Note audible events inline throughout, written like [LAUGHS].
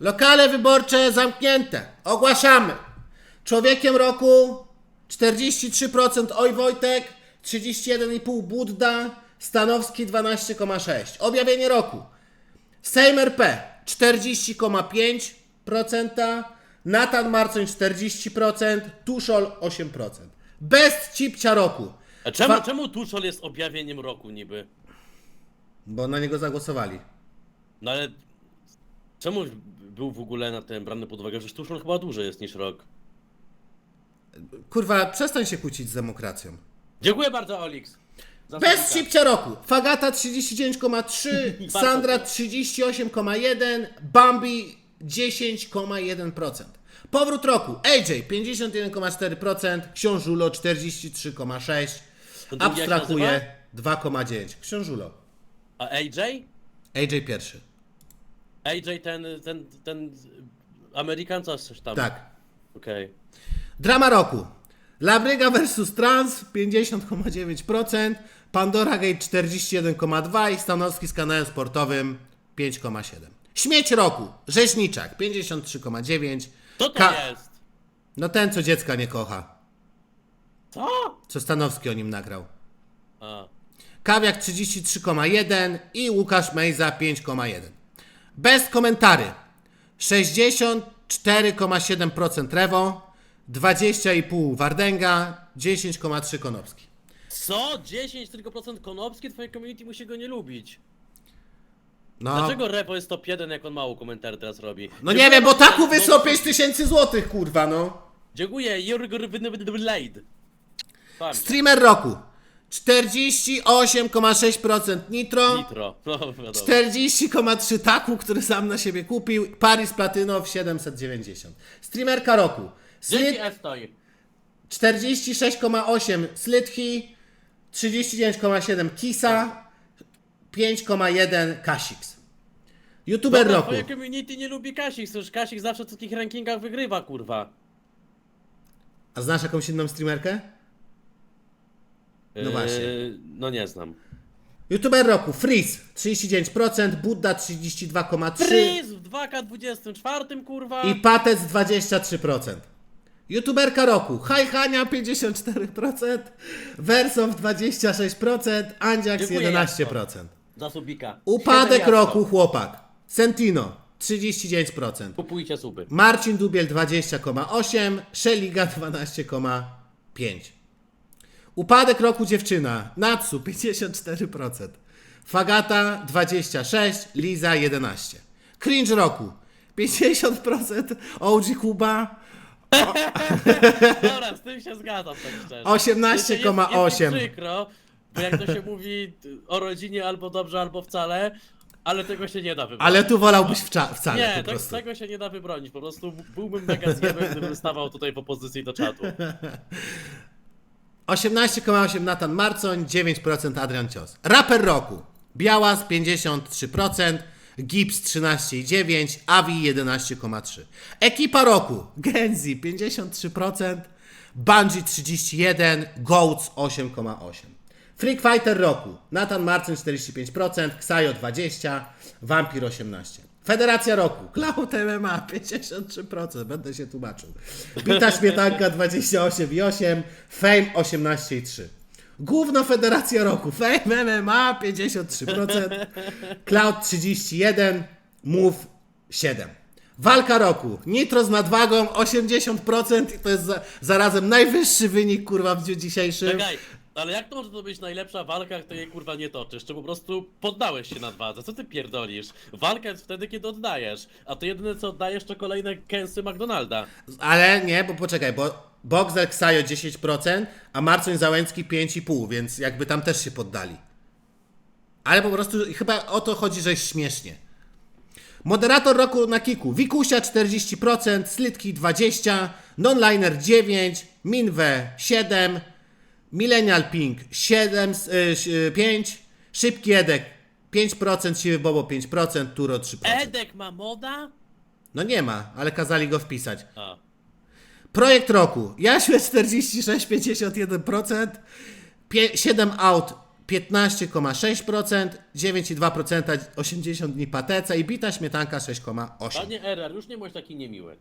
Lokale wyborcze zamknięte. Ogłaszamy. Człowiekiem roku 43% Oj Wojtek, 31,5 Budda, Stanowski 12,6. Objawienie roku. Sejm RP 40,5%, Natan Marcoń 40%, Tuszol 8%. Best cipcia roku. A czemu, Fa- czemu Tuchel jest objawieniem roku niby? Bo na niego zagłosowali. No ale czemu był w ogóle na tym brany pod uwagę? Przecież Tuchel chyba dłużej jest niż rok. Kurwa, przestań się kłócić z demokracją. Dziękuję bardzo, Olix. Za Bez cipcia roku. Fagata 39,3, Bardzo [LAUGHS] Sandra proszę. 38,1, Bambi 10,1%. Powrót roku. AJ 51,4%, Książulo 43,6%, Ten drugi jak się Abstrakuje 2,9%. Książulo. A AJ? AJ pierwszy. AJ ten, ten, ten Amerykan coś tam. Tak. Okej. Drama roku. Labryga vs Trans 50,9%, Pandora Gate 41,2% i Stanowski z kanałem sportowym 5,7%. Śmieć roku. Rzeźniczak 53,9%. Co to Ka- jest? No ten, co dziecka nie kocha. Co? Co Stanowski o nim nagrał. A. Kawiak 33,1 i Łukasz Mejza 5,1. Bez komentarzy. 64,7% Rewo, 20,5 Wardęga, 10,3 Konopski. Co? 10 tylko procent Konopski? Twoje community musi go nie lubić. No, Dlaczego Repo jest top 1, jak on mało komentarzy teraz robi? no nie wiem, bo taku wysłał 5 tysięcy złotych, kurwa, no. Dziękuję, Jurgur Blade. Streamer roku. 48,6% Nitro, Nitro. No, wiadomo. 40,3 Taku, który sam na siebie kupił, Paris Platynow 790. Streamerka roku. Slit, Dzięki Estoj. 46,8 Slithy, 39,7 Kisa, 5,1 Kasix. YouTuber Dobra, roku. twoje community nie lubi Kasik, przecież Kasik zawsze w takich rankingach wygrywa, kurwa. A znasz jakąś inną streamerkę? No właśnie. Yy, no nie znam. YouTuber roku. Freeze 39%, Budda 32,3% Freeze w 2K24, kurwa. i Patec 23%. YouTuberka roku. Hania 54%, Wersow 26%, Andziax Dziękuję, 11%. Za subika. Upadek Siedem roku jasno. chłopak. Sentino 39%. Kupujcie suby. Marcin Dubiel 20,8, Szeliga 12,5. Upadek roku dziewczyna. Natsu 54%. Fagata 26, Liza 11. Cringe roku 50%, OG Kuba [LAUGHS] Dobra, z tym się zgadzam, tak szczerze. 18,8. Jest, jest mi przykro, bo jak to się mówi o rodzinie albo dobrze, albo wcale, ale tego się nie da wybrać. Ale tu wolałbyś wca- wcale Nie, po tak, prostu. tego się nie da wybronić. Po prostu byłbym mega zjebem, gdybym stawał tutaj w opozycji do czatu. [LAUGHS] 18,8 Natan Marcoń, 9% Adrian Cios. Raper roku. Białas 53%, Gips 13,9%, Avi 11,3%. Ekipa roku. Genzi 53%, Bungie 31%, Goats 8,8%. Freak Fighter roku. Nathan Marcin 45%, Ksajo 20%, Vampir 18%. Federacja roku. Cloud MMA 53%, będę się tłumaczył. Bita Śmietanka 28,8%, Fame 18,3%. Główna Federacja roku. Fame MMA 53%, Cloud 31%, Move 7%. Walka roku. Nitro z nadwagą 80% i to jest za, zarazem najwyższy wynik kurwa w dniu dzisiejszym. Czekaj, ale jak to może to być najlepsza walka, jej kurwa nie toczysz? Czy po prostu poddałeś się nadwadze? Co ty pierdolisz? Walka jest wtedy, kiedy oddajesz, a to jedyne co oddajesz to kolejne kęsy McDonalda. Ale nie, bo poczekaj, bo Boxer Ksajo 10%, a Marcin Załęcki 5,5%, więc jakby tam też się poddali. Ale po prostu chyba o to chodzi, że jest śmiesznie. Moderator roku na kiku. Wikusia 40%, Slitki 20%, Nonliner 9%, Minwe 7%, Millennial Pink 7, y, 5%, Szybki Edek 5%, Siwy Bobo 5%, Turo 3%. Edek ma moda? No nie ma, ale kazali go wpisać. A. Projekt roku. Jaśle 46, 51%, pie- 7 aut 15,6%, 9,2% 80 dni patece i bita śmietanka 6,8%. Panie RR, już nie bądź taki niemiły.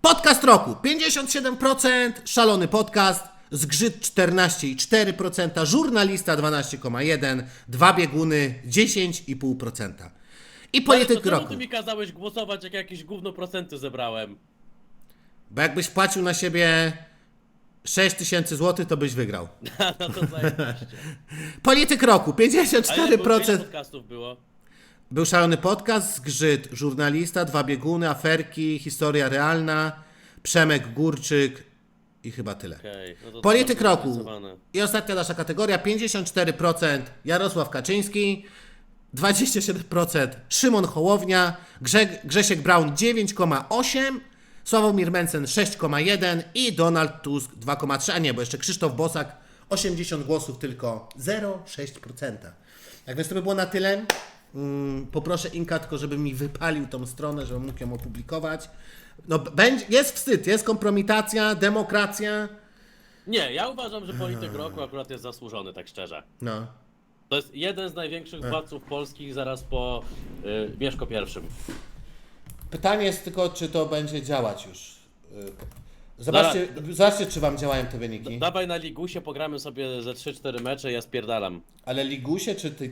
Podcast roku 57%, szalony podcast, zgrzyt 14,4%, żurnalista 12,1%, dwa bieguny 10,5%. I polityk roku. ty mi kazałeś głosować, jak jakieś gówno procenty zebrałem? Bo jakbyś płacił na siebie 6 tysięcy złotych, to byś wygrał. [LAUGHS] no to zajebiście. [LAUGHS] Polityk roku A ile było, ile 54%. podcastów było? Był szalony podcast, zgrzyt, żurnalista, dwa bieguny, aferki, historia realna, Przemek Górczyk i chyba tyle. Okej, no to Polityk to roku. I ostatnia nasza kategoria, 54% Jarosław Kaczyński, 27% Szymon Hołownia, Grze Grzesiek Braun 9,8%, Sławomir Mencen 6,1% i Donald Tusk 2,3%, a nie, bo jeszcze Krzysztof Bosak 80 głosów tylko 0,6%. Tak więc to by było na tyle. Mm, poproszę Inka tylko, żeby mi wypalił tą stronę, żebym mógł ją opublikować. No, będzie, jest wstyd, jest kompromitacja, demokracja. Nie, ja uważam, że polityk roku akurat jest zasłużony, tak szczerze. No. To jest jeden z największych władców polskich zaraz po y, Mieszko pierwszym. Pytanie jest tylko, czy to będzie działać już. Y, Zobaczcie, zobaczcie czy Wam działają te wyniki. Dawaj na Ligusie, pogramy sobie ze 3-4 mecze, ja spierdalam. Ale Ligusie, czy ty